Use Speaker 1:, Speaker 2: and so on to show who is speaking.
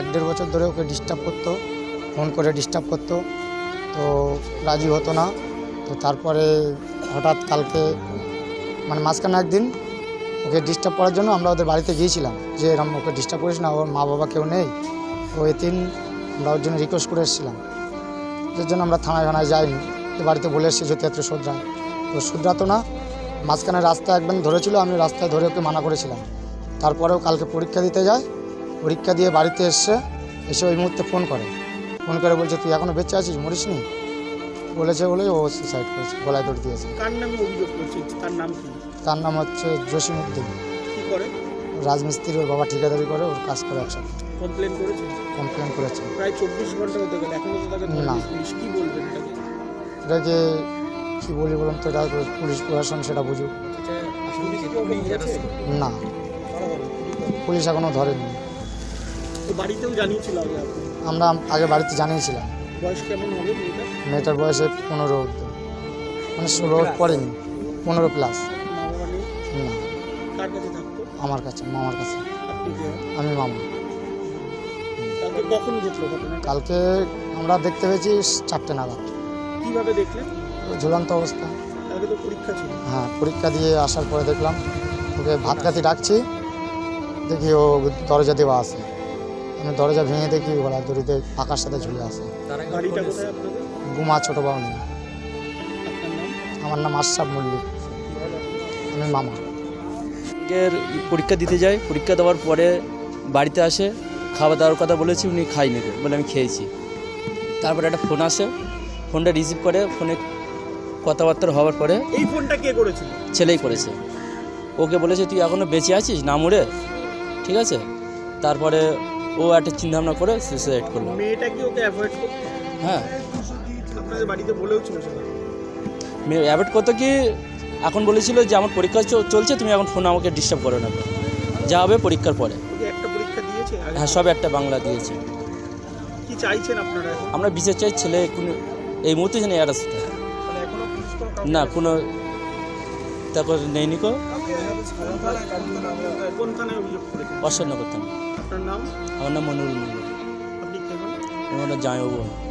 Speaker 1: এক দেড় বছর ধরে ওকে ডিস্টার্ব করতো ফোন করে ডিস্টার্ব করতো। তো রাজি হতো না। তো তারপরে হঠাৎ কালকে মানে মাঝখানে একদিন ওকে ডিস্টার্ব করার জন্য আমরা ওদের বাড়িতে গিয়েছিলাম। যে এরকম ওকে ডিস্টার্ব করিস না, ওর মা বাবা কেউ নেই। ও এতিন আমরা ওর জন্য রিকোয়েস্ট করে এসেছিলাম। যার জন্য আমরা থানায় থানায় যাইনি। তো বাড়িতে বলে এসেছি যদি এত শুধরায় তো শুধরাতো না, মাঝখানে রাস্তা একদম ধরেছিল, আমি রাস্তায় ধরে ওকে মানা করেছিলাম। তারপরেও কালকে পরীক্ষা দিতে যায় পরীক্ষা দিয়ে বাড়িতে এসছে এসে ওই মুহূর্তে ফোন করে। ফোন করে বলছে তুই এখনও বেঁচে আছিস? মরিস নি বলেছে বলে ও সুসাইড করেছে গলায় দৌড় দিয়েছে।
Speaker 2: কার নামে অভিযোগ করছে? তার নাম কি?
Speaker 1: তার নাম হচ্ছে জসিমুদ্দিন
Speaker 2: কি করে?
Speaker 1: রাজমিস্ত্রি ওর বাবা ঠিকাদারি করে ওর কাজ করে একসাথে।
Speaker 2: কমপ্লেন করেছে?
Speaker 1: কমপ্লেন করেছে।
Speaker 2: প্রায় চব্বিশ ঘণ্টা হতে গেল এখনও তো তাকে
Speaker 1: না।
Speaker 2: পুলিশ। কি বলবেন এটাকে?
Speaker 1: এটাকে কী বলি বলুন তো এটা পুলিশ প্রশাসন সেটা বুঝুক।
Speaker 2: ধরেছে?
Speaker 1: না। পুলিশ এখনও ধরেনি।
Speaker 2: বাড়িতেও জানিয়েছিল আগে আপনি?
Speaker 1: আমরা আগে বাড়িতে জানিয়েছিলাম।
Speaker 2: বয়স কেমন হবে মেয়েটা
Speaker 1: মেয়েটার বয়সে পনেরো মানে ষোলো পড়েনি। পনেরো প্লাস না।
Speaker 2: কার কাছে থাকতো?
Speaker 1: আমার কাছে মামার কাছে? আমি মামা।
Speaker 2: কালকে কখন ঘটলো
Speaker 1: কালকে আমরা দেখতে পেয়েছি চারটে নাগাদ।
Speaker 2: কীভাবে দেখলেন?
Speaker 1: ঝুলন্ত অবস্থা।
Speaker 2: কালকে তো পরীক্ষা ছিল।
Speaker 1: হ্যাঁ পরীক্ষা দিয়ে আসার পরে দেখলাম। ওকে ভাত খাতি ডাকছি। দেখি ও দরজা দেওয়া আছে। আমি দরজা ভেঙে দেখি ওরা দড়িতে পাকার সাথে ঝুলে
Speaker 2: আসে
Speaker 1: গুমা ছোটো বাউনি।
Speaker 2: নাম
Speaker 1: আমার নাম আশরাফ মল্লিক। আমি মামা।
Speaker 3: এর পরীক্ষা দিতে যাই পরীক্ষা দেওয়ার পরে বাড়িতে আসে। খাওয়া দাওয়ার কথা বলেছি উনি খাই নেবে বলে আমি খেয়েছি। তারপরে একটা ফোন আসে। ফোনটা রিসিভ করে ফোনে কথাবার্তা হওয়ার পরে
Speaker 2: এই ফোনটা কে করেছিল?
Speaker 3: ছেলেই করেছে। ওকে বলেছে তুই এখনও বেঁচে আছিস? না মরে? ঠিক আছে। তারপরে ও একটা চিন্তা ভাবনা করে সুইসাইড করল।
Speaker 2: মেয়েটা কি ওকে অ্যাভয়েড করতো
Speaker 3: হ্যাঁ।
Speaker 2: আপনাদের বাড়িতে বলেও ছিল সেটা।
Speaker 3: মেয়ে অ্যাভয়েড করতো কি এখন বলেছিল যে আমার পরীক্ষা চলছে তুমি এখন ফোন আমাকে ডিস্টার্ব করো না যা হবে পরীক্ষার পরে।
Speaker 2: একটা পরীক্ষা দিয়েছে?
Speaker 3: হ্যাঁ সব একটা বাংলা দিয়েছে।
Speaker 2: কি চাইছেন আপনারা
Speaker 3: আমরা বিচার চাই ছেলে কোনো এই মুহূর্তে যেন অ্যারেস্ট না কোনো তারপর নেই নিকো
Speaker 2: কোন থানায় অভিযোগ করেছেন আপনার নাম?
Speaker 3: আমার নাম মনুরুল মন্ডল
Speaker 2: আপনি কে হন
Speaker 3: আমার নাম জামাইবাবু।